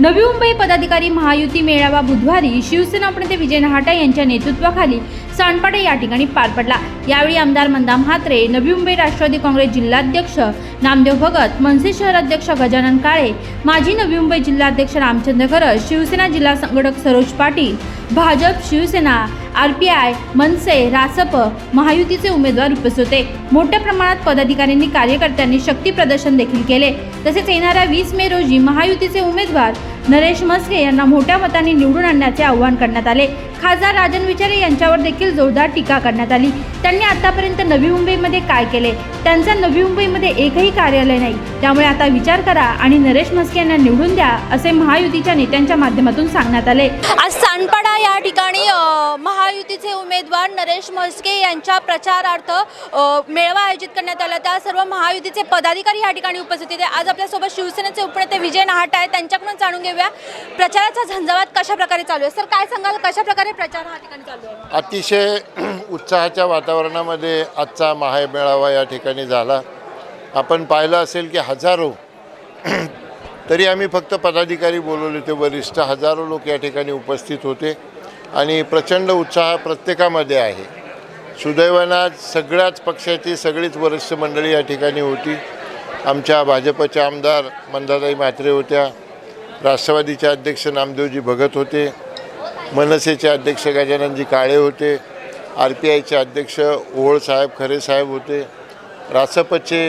नवी मुंबई पदाधिकारी महायुती मेळावा बुधवारी शिवसेना प्रणेते विजय नहाटा यांच्या नेतृत्वाखाली सांडपाडे या ठिकाणी पार पडला. यावेळी आमदार मंदा म्हात्रे नवी मुंबई राष्ट्रवादी काँग्रेस जिल्हाध्यक्ष नामदेव भगत मनसे शहराध्यक्ष गजानन काळे माजी नवी मुंबई जिल्हाध्यक्ष रामचंद्र खरस शिवसेना जिल्हा संघटक Saroj Patil Bhajap Shiv Sena R P I Manase Rasap महायुतीचे उमेदवार उपस्थित होते. मोठ्या प्रमाणात पदाधिकाऱ्यांनी कार्यकर्त्यांनी शक्ती प्रदर्शन देखील केले. तसेच येणाऱ्या वीस मे रोजी महायुतीचे उमेदवार नरेश मस्के यांना मोठ्या मताने निवडून आणण्याचे आवाहन करण्यात आले. खासदार राजन विचारे यांच्यावर देखील जोरदार टीका करण्यात आली. त्यांनी आतापर्यंत नवी मुंबईमध्ये काय केले? त्यांचं नवी मुंबईमध्ये एकही कार्यालय नाही. त्यामुळे आता विचार करा आणि नरेश म्हस्के यांना निवडून द्या असे महायुतीच्या नेत्यांच्या माध्यमातून सांगण्यात आले. आज सांडपाडा या ठिकाणी महायुतीचे उमेदवार नरेश म्हस्के यांच्या प्रचारार्थ मेळावा आयोजित करण्यात आला. त्या सर्व महायुतीचे पदाधिकारी या ठिकाणी उपस्थित होते. आज आपल्यासोबत शिवसेनेचे उपनेते विजय नहाट आहेत. त्यांच्याकडून जाणून घेऊया. प्रचाराचा झंझावात कशा प्रकारे चालू आहे? सर काय सांगाल? कशा प्रकारे प्रचार हा ठिकाणी चालू आहे? अतिशय उत्साहाच्या वातावरणामध्ये आजचा महामेळावा या ठिकाणी झाला. आपण पाहिलं असेल की हजारो तरी आम्ही फक्त पदाधिकारी बोलवले होते वरिष्ठ हजारो लोक या ठिकाणी उपस्थित होते आणि प्रचंड उत्साह प्रत्येकामध्ये आहे. सुदैवानं सगळ्याच पक्षाची सगळीच वरिष्ठ मंडळी या ठिकाणी होती. आमच्या भाजपच्या आमदार मंदाताई म्हात्रे होत्या राष्ट्रवादीचे अध्यक्ष नामदेवजी भगत होते मनसेचे अध्यक्ष गजाननजी काळे होते आर पी आयचे अध्यक्ष ओहोळ साहेब खरे साहेब होते रासपचे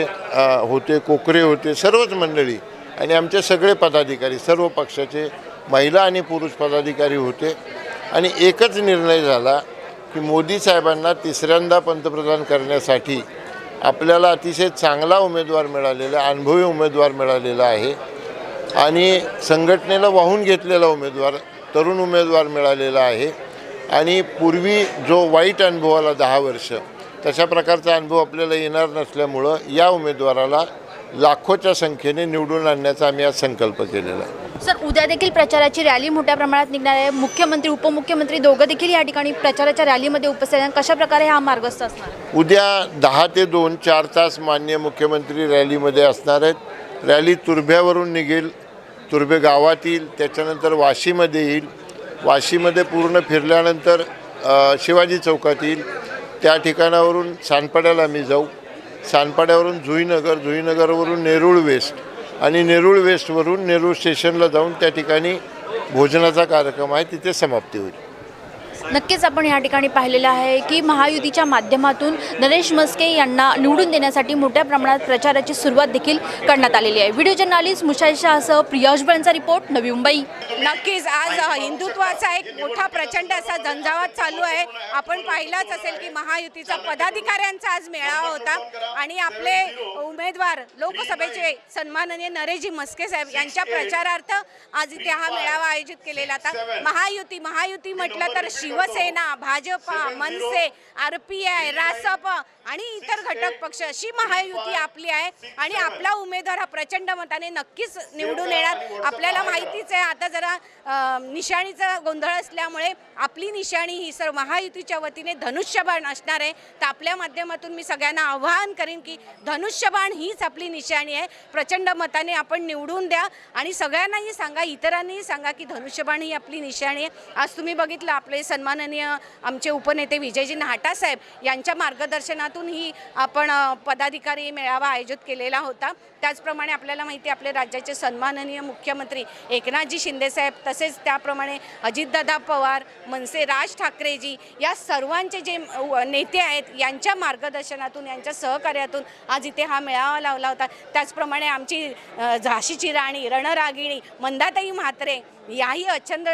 होते कोकरे होते सर्वच मंडळी आणि आमचे सगळे पदाधिकारी सर्व पक्षाचे महिला आणि पुरुष पदाधिकारी होते आणि एकच निर्णय झाला की मोदी साहेबांना तिसऱ्यांदा पंतप्रधान करण्यासाठी आपल्याला अतिशय चांगला उमेदवार मिळालेला अनुभवी उमेदवार मिळालेला आहे आणि संघटनेला वाहून घेतलेला उमेदवार तरुण उमेदवार मिळालेला आहे. आणि पूर्वी जो वाईट अनुभव आला दहा वर्ष तशा प्रकारचा अनुभव आपल्याला येणार नसल्यामुळं या उमेदवाराला लाखोच्या संख्येने निवडून आणण्याचा आम्ही आज संकल्प केलेला आहे. सर उद्या देखील प्रचाराची रॅली मोठ्या प्रमाणात निघणार आहे. मुख्यमंत्री उपमुख्यमंत्री दोघं देखील या ठिकाणी प्रचाराच्या रॅलीमध्ये उपस्थित आहेत. कशा प्रकारे हा मार्गस्थ असणार? उद्या दहा ते दोन चार तास मान्य मुख्यमंत्री रॅलीमध्ये असणार आहेत. रॅली तुर्भ्यावरून निघेल. तुर्भे गावात येईल त्याच्यानंतर वाशीमध्ये येईल. वाशीमध्ये पूर्ण फिरल्यानंतर शिवाजी चौकात येईल. त्या ठिकाणावरून सानपाड्याला मी जाऊ. सानपाड्यावरून जुईनगर जुईनगरवरून नेरूळ वेस्ट आणि नेरूळ वेस्टवरून नेरूळ स्टेशनला जाऊन त्या ठिकाणी भोजनाचा कार्यक्रम आहे तिथे समाप्ती होईल. नक्कीच आपण या ठिकाणी पाहिलेलं आहे की महायुतीच्या माध्यमातून नरेश मस्के यांना निवडून देण्यासाठी मोठ्या प्रमाणात प्रचाराची सुरुवात देखील करण्यात आलेली आहे. व्हिडिओ जर्नालिस्ट मुशाई शहासह प्रियशबळांचा रिपोर्ट नवी मुंबई. नक्कीच आज हिंदुत्वाचा एक मोठा प्रचंड असा झंझावात चालू आहे. आपण पाहिलाच असेल की महायुतीचा पदाधिकाऱ्यांचा आज मेळावा होता आणि आपले उमेदवार लोकसभेचे सन्माननीय नरेशजी मस्के साहेब यांच्या प्रचारार्थ आज इथे हा मेळावा आयोजित केलेला होता. महायुती महायुती म्हटलं तर Shiv Sena Bhajpa Manase R P I Rasap आणि इतर घटक पक्ष अशी महायुती आपली आहे आणि आपला उमेदवार हा प्रचंड मताने नक्कीच निवडून येणार. आपल्याला माहितीच आहे आता जरा निशाणीचा गोंधळ असल्यामुळे आपली निशाणी ही सर्व महायुतीच्या वतीने धनुष्यबाण असणार आहे. तर आपल्या माध्यमातून मी सगळ्यांना आवाहन करीन की धनुष्यबाण हीच आपली निशाणी आहे. प्रचंड मताने आपण निवडून द्या आणि सगळ्यांनाही सांगा इतरांनाही सांगा की धनुष्यबाण ही आपली निशाणी आहे. आज तुम्ही बघितलं आपले सन्माननीय आमचे उपनेते विजयजी नाटासाहेब यांच्या मार्गदर्शनातून ही आपण पदाधिकारी मेळावा आयोजित केलेला होता. त्याचप्रमाणे आपल्याला माहिती आहे आपले राज्याचे सन्माननीय मुख्यमंत्री एकनाथजी शिंदेसाहेब तसेच त्याप्रमाणे अजितदादा पवार मनसे राज ठाकरेजी या सर्वांचे जे नेते आहेत यांच्या मार्गदर्शनातून यांच्या सहकार्यातून आज इथे हा मेळावा लावला होता. त्याचप्रमाणे आमची झाशीची राणी रणरागिणी मंदाताई म्हात्रे याही अचंद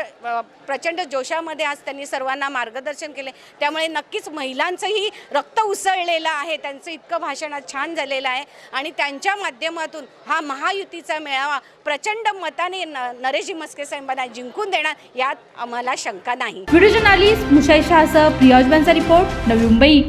प्रचंड जोशामध्ये आज त्यांनी सर्वांना मार्गदर्शन केले. त्यामुळे नक्कीच महिलांचंही रक्त उसळलेलं आहे त्यांचं इतकं भाषण आज छान झालेलं आहे. आणि त्यांच्या माध्यमातून हा महायुतीचा मेळावा प्रचंड मताने न नरेशजी मस्के साहेबांना जिंकून देणार यात आम्हाला शंका नाही. व्हिडिओ जर्नालिस्ट मुशाई शाहसह प्रियाज रिपोर्ट नवी मुंबई.